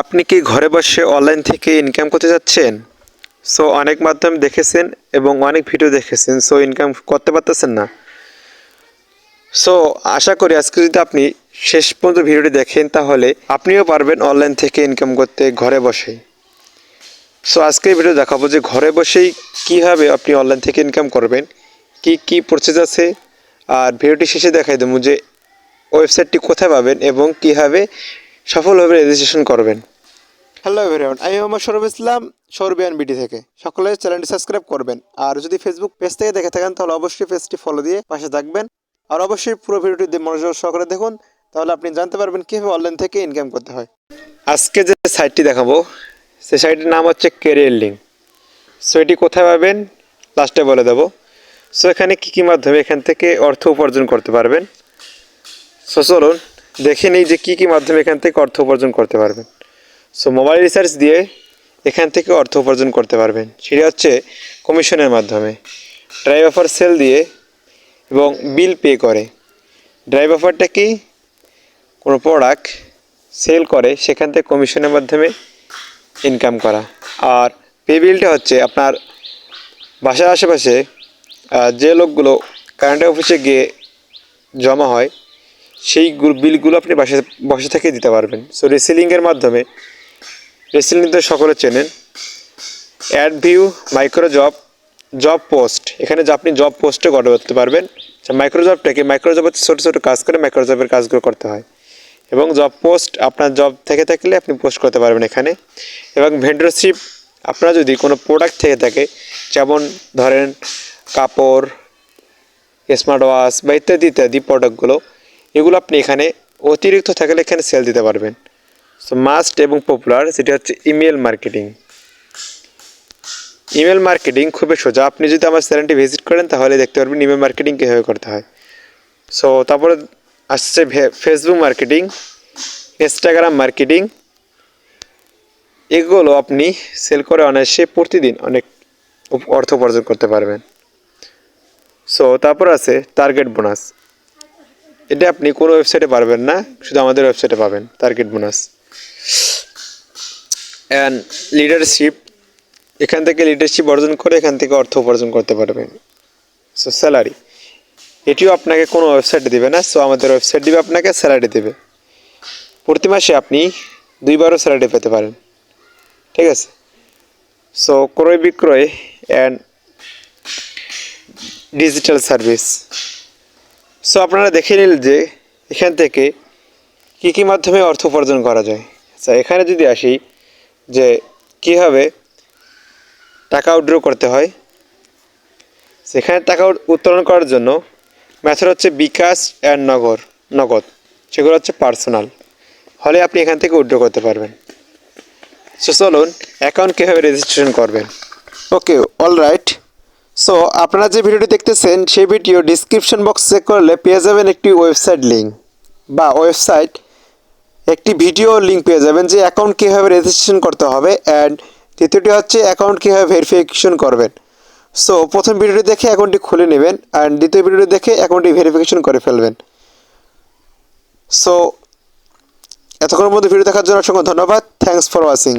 আপনি কি ঘরে বসে অনলাইন থেকে ইনকাম করতে যাচ্ছেন সো অনেক মাধ্যম দেখেছেন এবং অনেক ভিডিও দেখেছেন সো ইনকাম করতে পারতেছেন না। সো আশা করি আজকে যদি আপনি শেষ পর্যন্ত ভিডিওটি দেখেন, তাহলে আপনিও পারবেন অনলাইন থেকে ইনকাম করতে ঘরে বসেই সো আজকে ভিডিও দেখাবো যে ঘরে বসেই কীভাবে আপনি অনলাইন থেকে ইনকাম করবেন, কি কি প্রসেস আছে। আর ভিডিওটি শেষে দেখাই দেবো যে ওয়েবসাইটটি কোথায় পাবেন এবং কীভাবে সফলভাবে রেজিস্ট্রেশন করবেন। হ্যালো এভরিওয়ান আমি মোহাম্মদ সৌরভ ইসলাম সৌরবিয়ান বিডি থেকে। সকলে চ্যানেলটি সাবস্ক্রাইব করবেন। আর যদি ফেসবুক পেজ থেকে দেখে থাকেন তাহলে অবশ্যই পেজটি ফলো দিয়ে পাশে থাকবেন। আর অবশ্যই পুরো ভিডিওটি দিয়ে মনোযোগ সহকারে দেখুন তাহলে আপনি জানতে পারবেন কীভাবে অনলাইন থেকে ইনকাম করতে হয়। আজকে যে সাইটটি দেখাবো সেই সাইটের নাম হচ্ছে কেরিয়ার লিঙ্ক সো এটি কোথায় পাবেন? লাস্টে বলে দেবো। সো এখানে কী কী মাধ্যমে এখান থেকে অর্থ উপার্জন করতে পারবেন? সো চলুন। দেখে নিই যে কী কী মাধ্যমে এখান থেকে অর্থ উপার্জন করতে পারবেন। সো মোবাইল রিসার্চ দিয়ে এখান থেকে অর্থ উপার্জন করতে পারবেন। সেটা হচ্ছে কমিশনের মাধ্যমে। ড্রাইভ অফার সেল দিয়ে এবং বিল পে করে। ড্রাইভ অফারটা কি? কোনো প্রোডাক্ট সেল করে, সেখান থেকে কমিশনের মাধ্যমে ইনকাম করা। আর পে বিলটা হচ্ছে আপনার বাসার আশেপাশে যে লোকগুলো কারেন্ট অফিসে গিয়ে জমা হয় সেই বিলগুলো আপনি বাসা বসে থেকে দিতে পারবেন। সো রেসিলিংয়ের মাধ্যমে রেসিলিং তো সকলে চেনেন। Ad view micro job job post এখানে যে আপনি জব পোস্টে গড়ে করতে পারবেন। মাইক্রো জবটাকে মাইক্রো জব হচ্ছে ছোটো ছোটো কাজ করে মাইক্রো জবের কাজগুলো করতে হয়। এবং জব পোস্ট আপনার জব থেকে থাকলে আপনি পোস্ট করতে পারবেন এখানে। এবং ভেন্ডরশিপ আপনার যদি কোনো প্রোডাক্ট থেকে থাকে, যেমন ধরেন কাপড় স্মার্ট ওয়াচ বা ইত্যাদি ইত্যাদি প্রোডাক্টগুলো এগুলো আপনি এখানে অতিরিক্ত থাকলে এখানে সেল দিতে পারবেন। সো মাস্ট এবং পপুলার সেটি হচ্ছে ইমেল মার্কেটিং ইমেল মার্কেটিং খুবই সোজা। আপনি যদি আমার চ্যানেলটি ভিজিট করেন, তাহলে দেখতে পারবেন ইমেল মার্কেটিং কীভাবে করতে হয়। সো তারপরে আসছে ফেসবুক মার্কেটিং ইনস্টাগ্রাম মার্কেটিং এগুলো আপনি সেল করে অনায়াসে প্রতিদিন অনেক অর্থ উপার্জন করতে পারবেন। সো তারপর আছে টার্গেট বোনাস এটা আপনি কোনো ওয়েবসাইটে পারবেন না, শুধু আমাদের ওয়েবসাইটে পাবেন টার্গেট বোনাস অ্যান্ড লিডারশিপ এখান থেকে লিডারশিপ অর্জন করে এখান থেকে অর্থ উপার্জন করতে পারবেন। সো স্যালারি এটিও আপনাকে কোনো ওয়েবসাইটে দেবে না সো আমাদের ওয়েবসাইট দিবে আপনাকে স্যালারি দেবে। প্রতি মাসে আপনি দুইবারও স্যালারি পেতে পারেন। ঠিক আছে? সো ক্রয় বিক্রয় অ্যান্ড ডিজিটাল সার্ভিস সো আপনারা দেখে নিন যে এখান থেকে কী কী মাধ্যমে অর্থ উপার্জন করা যায়। আচ্ছা এখানে যদি আসি যে কীভাবে টাকা উইড্র করতে হয় সেখানে টাকা উত- উত্তোলন করার জন্য মেথড হচ্ছে বিকাশ অ্যান্ড নগর নগদ। সেগুলো হচ্ছে পার্সোনাল হলে আপনি এখান থেকে উইড্র করতে পারবেন। সো চলুন অ্যাকাউন্ট কীভাবে রেজিস্ট্রেশন করবেন। ওকে অল রাইট সো আপনারা যে ভিডিওটি দেখতেছেন, সেই ভিডিও ডিসক্রিপশন বক্স চেক করলে পেয়ে যাবেন একটি ওয়েবসাইট লিঙ্ক বা ওয়েবসাইট একটি ভিডিও লিঙ্ক পেয়ে যাবেন যে অ্যাকাউন্ট কীভাবে রেজিস্ট্রেশন করতে হবে অ্যান্ড দ্বিতীয়টি হচ্ছে অ্যাকাউন্ট কীভাবে ভেরিফিকেশন করবেন। সো প্রথম ভিডিওটি দেখে অ্যাকাউন্টটি খুলে নেবেন অ্যান্ড দ্বিতীয় ভিডিওটি দেখে অ্যাকাউন্টটি ভেরিফিকেশন করে ফেলবেন। সো এতক্ষণের মধ্যে ভিডিও দেখার জন্য অসংখ্য ধন্যবাদ। Thanks for watching